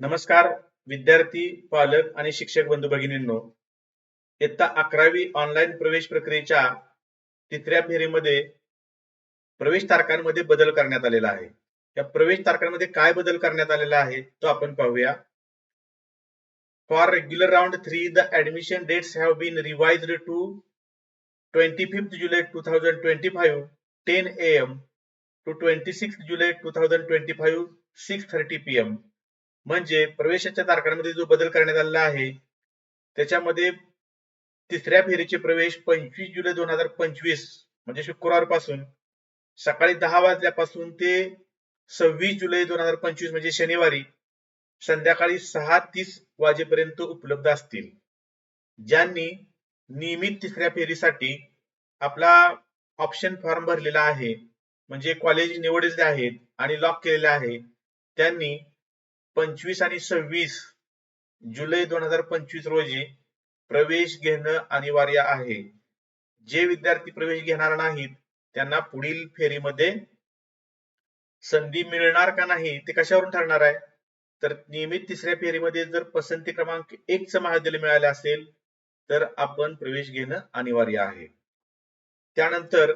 नमस्कार विद्यार्थी पालक आणि शिक्षक बंधू भगिनींनो. इयत्ता अकरावी ऑनलाईन प्रवेश प्रक्रियेच्या तिसऱ्या फेरीमध्ये प्रवेश तारखांमध्ये बदल करण्यात आलेला आहे. या प्रवेश तारखांमध्ये काय बदल करण्यात आलेला आहे तो आपण पाहूया. For regular round three the admission dates have been revised to twenty fifth July two thousand twenty five ten A M to twenty six July two thousand twenty five six thirty P M म्हणजे प्रवेशाच्या तारखांमध्ये जो बदल करण्यात आलेला आहे त्याच्यामध्ये तिसऱ्या फेरीचे प्रवेश पंचवीस जुलै दोन हजार पंचवीस म्हणजे शुक्रवारपासून सकाळी दहा वाजल्यापासून ते सव्वीस जुलै दोन हजार पंचवीस म्हणजे शनिवारी संध्याकाळी सहा तीस वाजेपर्यंत उपलब्ध असतील. ज्यांनी नियमित तिसऱ्या फेरीसाठी आपला ऑप्शन फॉर्म भरलेला आहे म्हणजे कॉलेज निवडलेले आहेत आणि लॉक केलेले आहे त्यांनी पंचवीस आणि सव्वीस जुलै दोन हजार पंचवीस रोजी प्रवेश घेणं अनिवार्य आहे. जे विद्यार्थी प्रवेश घेणार नाहीत त्यांना पुढील फेरीमध्ये संधी मिळणार का नाही ते कशावरून ठरणार आहे? तर नियमित तिसऱ्या फेरीमध्ये जर पसंती क्रमांक एक च महाविद्यालय मिळाले असेल तर आपण प्रवेश घेणं अनिवार्य आहे. त्यानंतर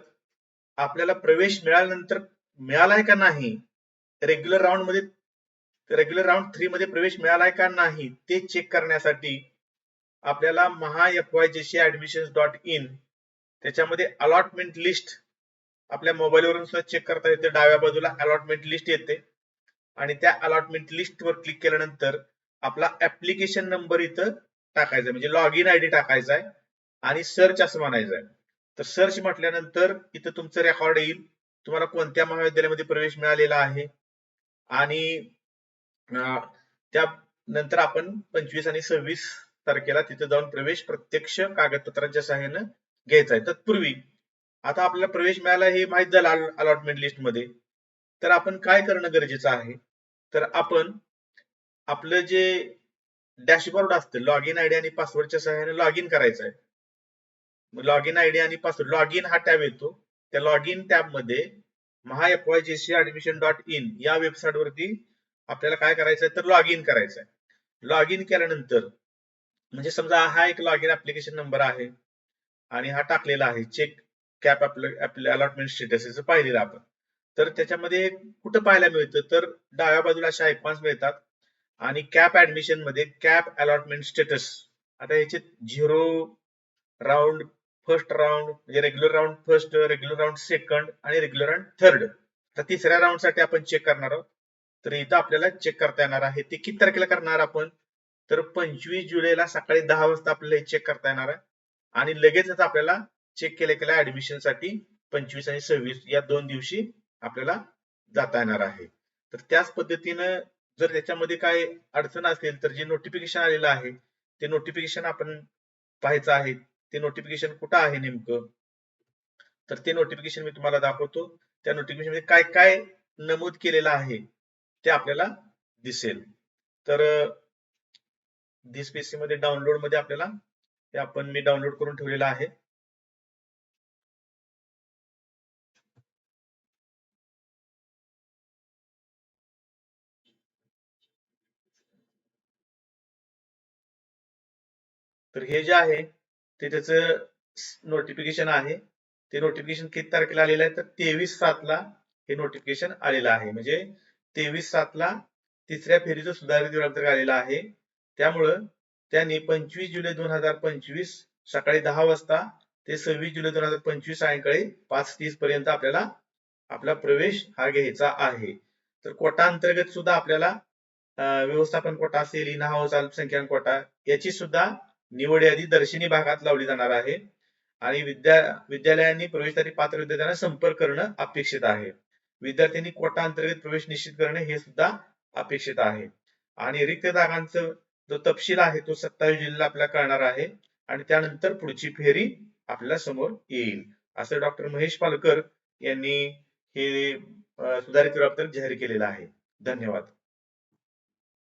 आपल्याला प्रवेश मिळाल्यानंतर मिळालाय का नाही? रेग्युलर राऊंडमध्ये रेग्युलर राऊंड थ्री मध्ये प्रवेश मिळालाय का नाही? ते चेक करण्यासाठी आपल्याला Maha F Y J C admission dot in त्याच्यामध्ये अलॉटमेंट लिस्ट आपल्या मोबाईलवरून सुद्धा चेक करता येते. डाव्या बाजूला अलॉटमेंट लिस्ट येते. आणि त्या अलॉटमेंट लिस्ट वर क्लिक केल्यानंतर आपला ऍप्लिकेशन नंबर इथं टाकायचा म्हणजे लॉग इन आय डी टाकायचा आहे. आणि सर्च असं म्हणायचं आहे. तर सर्च म्हटल्यानंतर इथं तुमचं रेकॉर्ड येईल. तुम्हाला कोणत्या महाविद्यालयामध्ये प्रवेश मिळालेला आहे? आणि त्या नंतर आपण पंचवीस आणि सव्वीस तारखेला तिथे जाऊन प्रवेश प्रत्यक्ष कागदपत्रांच्या सहाय्यानं घ्यायचा आहे. तत्पूर्वी आता आपल्याला प्रवेश मिळाला हे माहीत झालं अलॉटमेंट लिस्टमध्ये. तर आपण काय करणं गरजेचं आहे? तर आपण आपलं जे डॅशबोर्ड असतं लॉग इन आयडी आणि पासवर्डच्या सहाय्याने लॉग इन करायचं आहे. लॉग इन आयडी आणि पासवर्ड लॉग इन हा टॅब येतो. त्या लॉग इन टॅबमध्ये Maha F admission dot in या वेबसाईट वरती आपल्याला काय करायचंय? तर लॉग इन करायचं आहे लॉग इन केल्यानंतर म्हणजे समजा हा एक लॉग इन ऍप्लिकेशन नंबर आहे आणि हा टाकलेला आहे. चेक कॅप आपल्या अलॉटमेंट स्टेटस पाहिलेलं आपण. तर त्याच्यामध्ये कुठं पाहायला मिळतं? तर डाव्या बाजूला अशा आयकॉन्स मिळतात. आणि कॅप ऍडमिशनमध्ये कॅप अलॉटमेंट स्टेटस आता याचे झिरो राऊंड फर्स्ट राऊंड म्हणजे regular round first regular round second आणि रेग्युलर राऊंड थर्ड तर तिसऱ्या राऊंडसाठी आपण चेक करणार आहोत. तर इथं आपल्याला चेक करता येणार आहे. ते किती तारखेला करणार आपण? तर पंचवीस जुलैला सकाळी दहा वाजता आपल्याला चेक करता येणार आहे. आणि लगेचच आपल्याला चेक केल्या केल्या ऍडमिशनसाठी पंचवीस आणि सव्वीस या दोन दिवशी आपल्याला जाता येणार आहे. तर त्याच पद्धतीनं जर त्याच्यामध्ये काय अडचण असेल तर जे नोटिफिकेशन आलेलं आहे ते नोटिफिकेशन आपण पाहायचं आहे. ते नोटिफिकेशन कुठं आहे नेमकं? तर ते नोटिफिकेशन मी तुम्हाला दाखवतो. त्या नोटिफिकेशनमध्ये काय काय नमूद केलेलं आहे ते आपल्याला दिसेल. तर पीसी मध्ये डाउनलोडमध्ये आपल्याला ते आपण मी डाउनलोड करून ठेवलेलं आहे. तर हे जे आहे ते त्याचं नोटिफिकेशन आहे. ते नोटिफिकेशन किती तारखेला आलेलं आहे? तर तेवीस सातला हे नोटिफिकेशन आलेलं आहे. म्हणजे तेवीस सातला तिसऱ्या फेरीचं सुधारित वेळापत्रक आलेलं आहे. त्यामुळं त्यांनी पंचवीस जुलै दोन हजार पंचवीस सकाळी दहा वाजता ते सव्वीस जुलै दोन हजार पंचवीस सायंकाळी पाच तीस पर्यंत आपल्याला आपला प्रवेश हा घ्यायचा आहे. तर कोटा अंतर्गत सुद्धा आपल्याला व्यवस्थापन कोटा असेल इन अल्पसंख्याक कोटा याची सुद्धा निवड यादी दर्शनी भागात लावली जाणार आहे. आणि विद्या विद्यालयांनी प्रवेशसाठी पात्र विद्यार्थ्यांना संपर्क करणं अपेक्षित आहे. विद्यार्थ्यांनी कोटा अंतर्गत प्रवेश निश्चित करणे हे सुद्धा अपेक्षित आहे. आणि रिक्त जागांचा जो तपशील आहे तो सत्तावीस जुलैला आपल्याला कळणार आहे. आणि त्यानंतर पुढची फेरी आपल्याला समोर येईल. असं डॉक्टर महेश पालकर यांनी हे सुधारित वेळापत्रक जाहीर केलेलं आहे. धन्यवाद.